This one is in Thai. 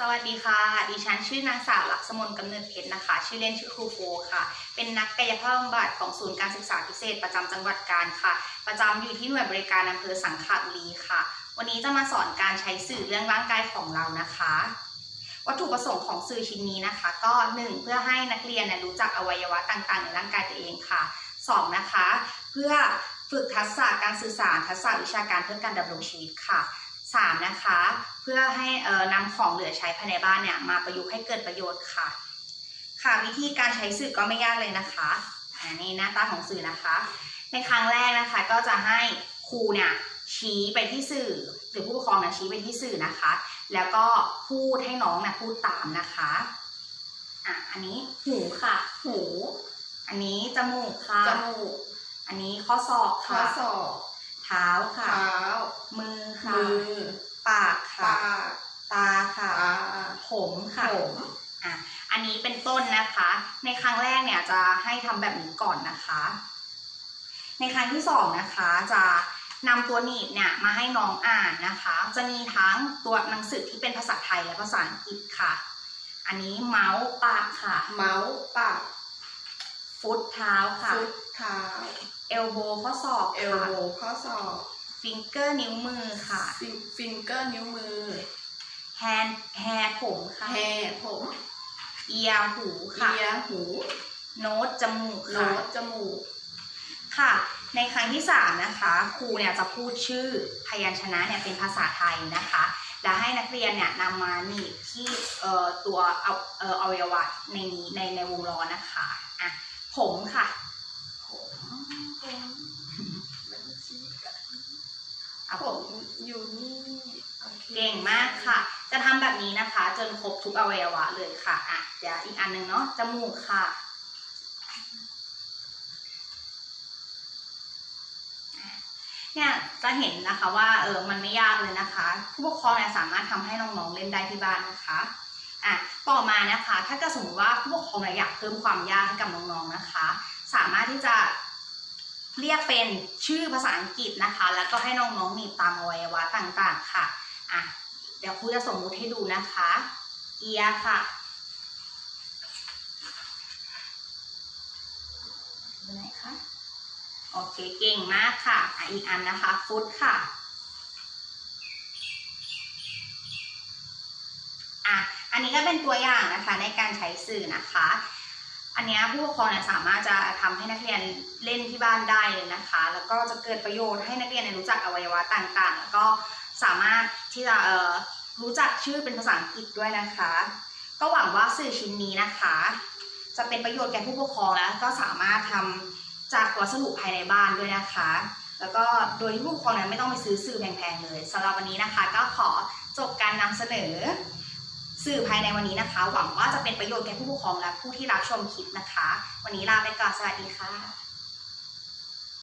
สวัสดีค่ะ ดิฉันชื่อนางสาวลักษมนกำเนิดเพชรนะคะ ชื่อเล่นชื่อครูโฟค่ะ เป็นนักกายภาพบำบัดของศูนย์การศึกษาพิเศษประจำจังหวัดกาญค่ะ ประจำอยู่ที่หน่วยบริการอำเภอสังขบุรีค่ะ วันนี้จะมาสอนการใช้สื่อเรื่องร่างกายของเรานะคะ วัตถุประสงค์ของสื่อชิ้นนี้นะคะ ก็ 1 เพื่อให้นักเรียนนยรู้จักอวัยวะต่างๆ ในร่างกายตัวเองค่ะ 2 นะคะ เพื่อฝึกทักษะการสื่อสารทักษะวิชาการเพื่อการดำรงชีวิตค่ะ 3นะคะ เพื่อให้เอ่อนำของเหลือใช้ภายในบ้านเนี่ยมาประยุกต์ให้เกิดประโยชน์ค่ะ ค่ะวิธีการใช้สื่อก็ไม่ยากเลยนะคะอันนี้หน้าตาของสื่อนะคะ ในครั้งแรกนะคะก็จะให้ครูเนี่ยชี้ไปที่สื่อหรือผู้ปกครองเนี่ยชี้ไปที่สื่อนะคะ แล้วก็พูดให้น้องเนี่ยพูดตามนะคะอะอันนี้หูค่ะ หู อันนี้จมูกค่ะจมูกอันนี้ข้อศอกข้อค่ะศอกเท้าค่ะเท้ามือค่ะ มือ ปากค่ะ ปาก ตาค่ะ ตา ผมค่ะ ผม อะ อันนี้เป็น ต้นนะคะ ในครั้งแรกเนี่ยจะให้ทำแบบนี้ก่อนนะคะ ในครั้งที่สองนะคะจะนำตัวหนีบเนี่ยมาให้น้องอ่านนะคะ จะมีทั้งตัวหนังสือที่เป็นภาษาไทยและภาษาอังกฤษค่ะ อันนี้เมาส์ปากค่ะ เมาส์ปาก ฟุตเท้าค่ะ ฟุตเท้า เอลโบข้อศอกเอลค่ะโบข้อศอก ฟิงเกอร์นิ้วมือค่ะ ฟิงฟิงเกอร์นิ้วมือ แฮนแฮร์ผมค่ะ แฮผม เอียร์หูค่ะ เอียหู โน้ตจมูกโน้ค่ะตจมูก ค่ะ ในครั้งที่สามนะคะ ครูเนี่ยจะพูดชื่อพยัญชนะเนี่ยเป็นภาษาไทยนะคะ แล้วให้นักเรียนเนี่ยนำมาหนีบที่เอ่อตัวเอาเอ่ออวัยวะในนี้ในในวงล้อนะคะ อะผมค่ะ ผมอะ ผ ผม ม อยู่นี่ เก่งมากค่ะ จะทำแบบนี้นะคะ จนครบทุกอวัยวะเลยค่ะอะเดี๋ยวอีกอันหนึ่งเนาะ จมูกค่ะเนี่ยจะเห็นนะคะว่าเออมันไม่ยากเลยนะคะ ผู้ปกครองเนี่ยสามารถทำให้น้องๆเล่นได้ที่บ้านนะคะอะต่อมานะคะ ถ้าเกิดสมมติว่าผู้ปกครองเนี่ยอยากเพิ่มความยากให้กับน้องๆนะคะ สามารถที่จะ เรียกเป็นชื่อภาษาอังกฤษนะคะ แล้วก็ให้น้องๆหนีบตามอวัยวะต่างๆค่ะอะ เดี๋ยวครูจะสมมุติให้ดูนะคะ เอียค่ะดูไหนคะโอเคเก่งมากค่ะอะอีกอันนะคะฟุตค่ะอะ อันนี้ก็เป็นตัวอย่างนะคะในการใช้สื่อนะคะ อันนี้ผู้ปกครองเนี่ยสามารถจะทำให้นักเรียนเล่นที่บ้านได้เลยนะคะ แล้วก็จะเกิดประโยชน์ให้นักเรียนรู้จักอวัยวะต่างๆ แล้วก็สามารถที่จะรู้จักชื่อเป็นภาษาอังกฤษด้วยนะคะ ก็หวังว่าสื่อชิ้นนี้นะคะ จะเป็นประโยชน์แก่ผู้ปกครองแล้วก็สามารถทำจากวัสดุภายในบ้านด้วยนะคะ แล้วก็โดยที่ผู้ปกครองเนี่ยไม่ต้องไปซื้อสื่อแพงๆเลยสำหรับวันนี้นะคะ ก็ขอจบการนำเสนอ สื่อภายในวันนี้นะคะ หวังว่าจะเป็นประโยชน์แก่ผู้ปกครองและผู้ที่รับชมคลิปนะคะ วันนี้ลาไปก่อนสวัสดีค่ะ